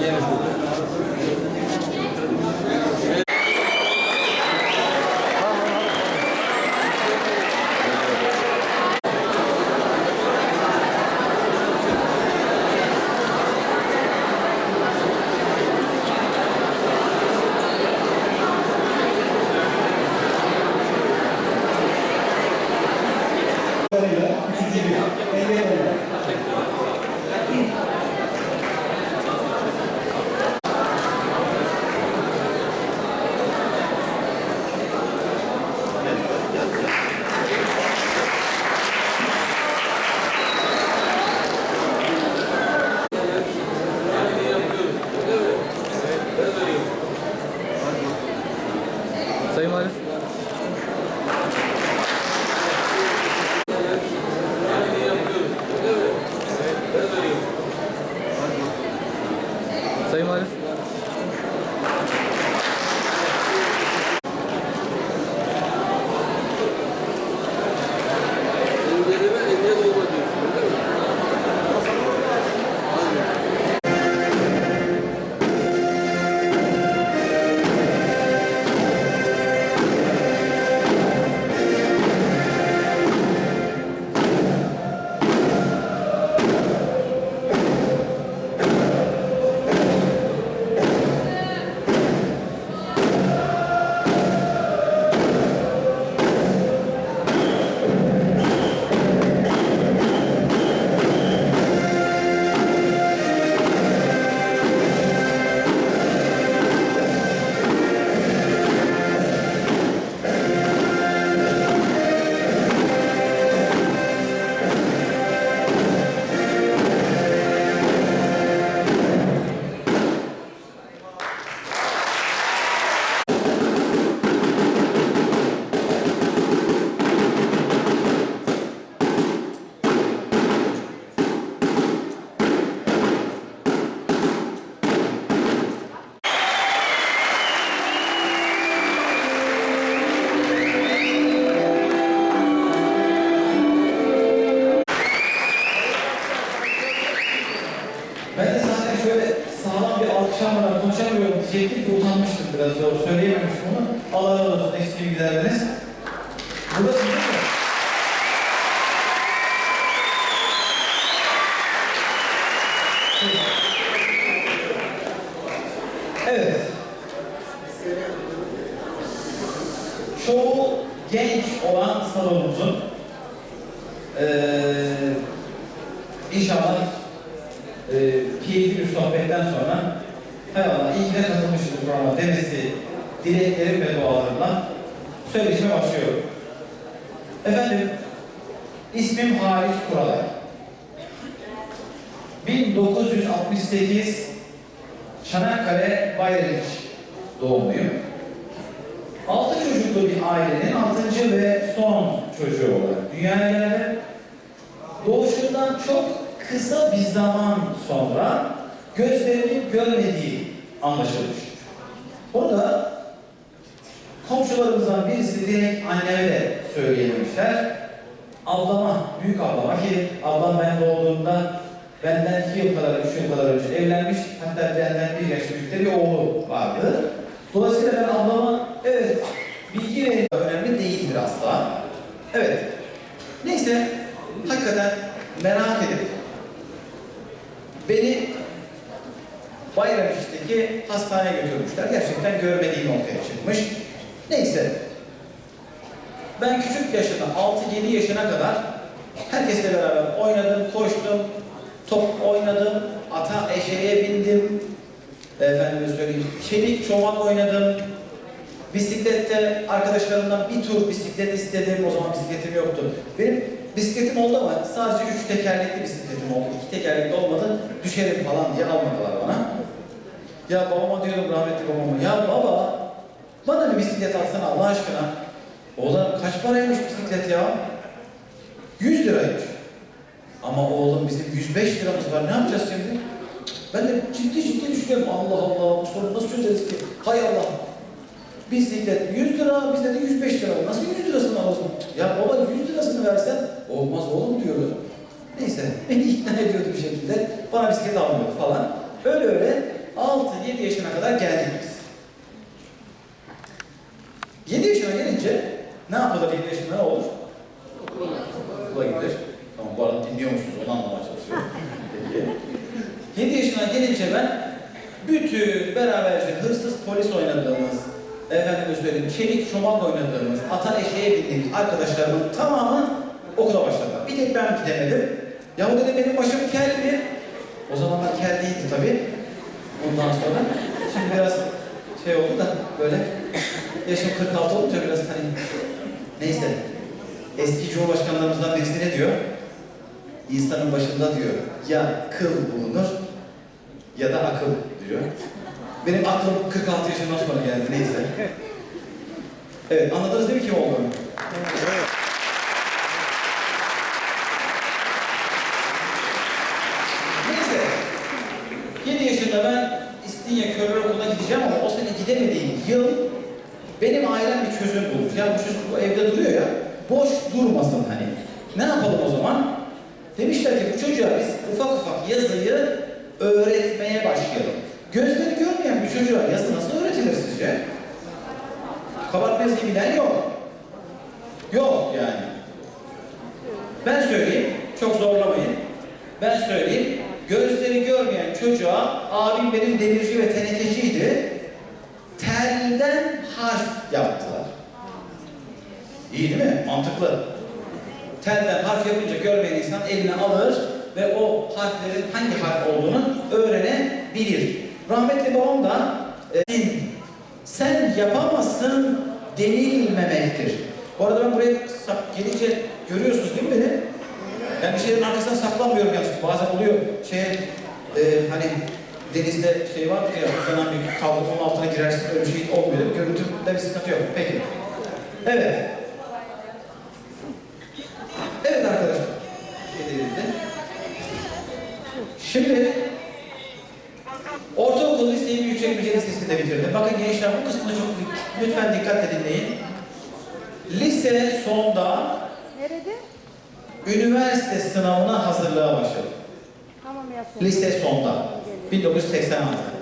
Biraz daha saymadı. Ben de zaten şöyle sağlam bir alkışlamadan konuşamıyorum diyecektim ki utanmıştım biraz zor. Söyleyememiştim onu. Allah razı olsun eski bilgileriniz. Burası değil mi? Evet. Çoğu genç olan salonumuzun eee inşallah e, keyifli bir sohbetten sonra hay Allah iyi ki de katılmışız programa demesi dileklerim ve dualarımla söyleşime başlıyorum. Efendim, ismim Halis Kuralay. 1968 Çanakkale Bayraliç doğumluyum. Altı çocuklu bir ailenin altıncı ve son çocuğu olarak dünyaya geldim. Doğuşundan çok kısa bir zaman sonra gözlerinin görmediği anlaşılmış. Orada komşularımızdan birisi direkt anneme de söyleyememişler. Ablama, büyük ablama ki ablam ben doğduğumda benden iki yıl kadar, üç yıl kadar önce evlenmiş. Hatta benden bir yaş büyükte bir oğlu vardı. Dolayısıyla ben ablama evet bilgi verin önemli değildir asla. Evet. Neyse hakikaten merak edip beni Bayramiş'teki hastaneye götürmüşler. Gerçekten görmediğim ortaya çıkmış. Neyse. Ben küçük yaşında 6-7 yaşına kadar herkesle beraber oynadım, koştum, top oynadım, ata eşeğe bindim, efendime söyleyeyim, çelik çomak oynadım, Bisiklette arkadaşlarımdan bir tur bisiklet istedim. O zaman bisikletim yoktu. Benim bisikletim oldu ama sadece üç tekerlekli bisikletim oldu. İki tekerlekli olmadı. Düşerim falan diye almadılar bana. Ya babama diyordum rahmetli babama. Ya baba bana bir bisiklet alsana Allah aşkına. Oğlum kaç paraymış bisiklet ya? 100 liraymış. Ama oğlum bizim 105 liramız var. Ne yapacağız şimdi? Ben de ciddi ciddi düşünüyorum. Allah Allah bu sorunu nasıl çözeriz ki? Hay Allah. Bisiklet 100 lira, bizde de 105 lira. Nasıl 100 lirasını alırsın? Ya baba 100 lirasını versen olmaz oğlum diyorum. Neyse beni ikna ediyordu bir şekilde. Bana bisiklet almıyordu falan. Öyle öyle 6-7 yaşına kadar geldik biz. 7 yaşına gelince ne yapılır 7 yaşında ne olur? Okula gidilir. Tamam bu arada dinliyor musunuz onu anlamaya çalışıyorum. Peki. 7 yaşına gelince ben bütün beraberce hırsız polis oynadığımız, efendime söyleyeyim çelik çomak oynadığımız, ata eşeğe bindiğimiz arkadaşlarımın tamamı okula başladılar. Bir tek ben gidemedim. Yahu dedim benim başım keldi. O zamanlar kel değildi tabii. Ondan sonra. Şimdi biraz şey oldu da böyle yaşım 46 olunca biraz hani neyse. Eski Cumhurbaşkanlarımızdan birisi ne diyor? İnsanın başında diyor ya kıl bulunur ya da akıl diyor. Benim aklım 46 yaşından sonra geldi neyse. Evet anladınız değil mi kim olduğunu? Neyse. 7 yaşında ben İstinye Körler Okulu'na gideceğim ama o sene gidemediğim yıl benim ailem bir çözüm bulmuş. Ya bu çocuk bu evde duruyor ya, boş durmasın hani. Ne yapalım o zaman? Demişler ki bu çocuğa biz ufak ufak yazıyı öğretmeye başlayalım. Gözleri görmeyen bir çocuğa yazı nasıl öğretilir sizce? Kabartma yazıyı bilen yok. Yok yani. Ben söyleyeyim, çok zorlamayın. Ben söyleyeyim, gözleri görmeyen çocuğa, abim benim demirci ve tenekeciydi, telden harf yaptılar. İyi değil mi? Mantıklı. Telden harf yapınca görmeyen insan eline alır ve o harflerin hangi harf olduğunu öğrenebilir. Rahmetli babam da e, sen yapamazsın denilmemektir. Bu arada ben buraya gelince görüyorsunuz değil mi beni? Yani bir şeylerin arkasından saklanmıyorum yanlışlıkla. Bazen oluyor şey e, hani denizde şey vardır ya uzanan bir onun altına girersin öyle bir şey olmuyor. Görüntümde bir sıkıntı yok. Peki. Evet. Evet arkadaşlar. Şey. Şimdi ortaokul liseyi Büyükçekmece Lisesi'nde bitirdim. Bakın gençler bu kısmını çok lütfen dikkatle dinleyin. Lise sonda Nerede? üniversite sınavına hazırlığa başladım. Tamam Yasin. Lise sonda. 1986.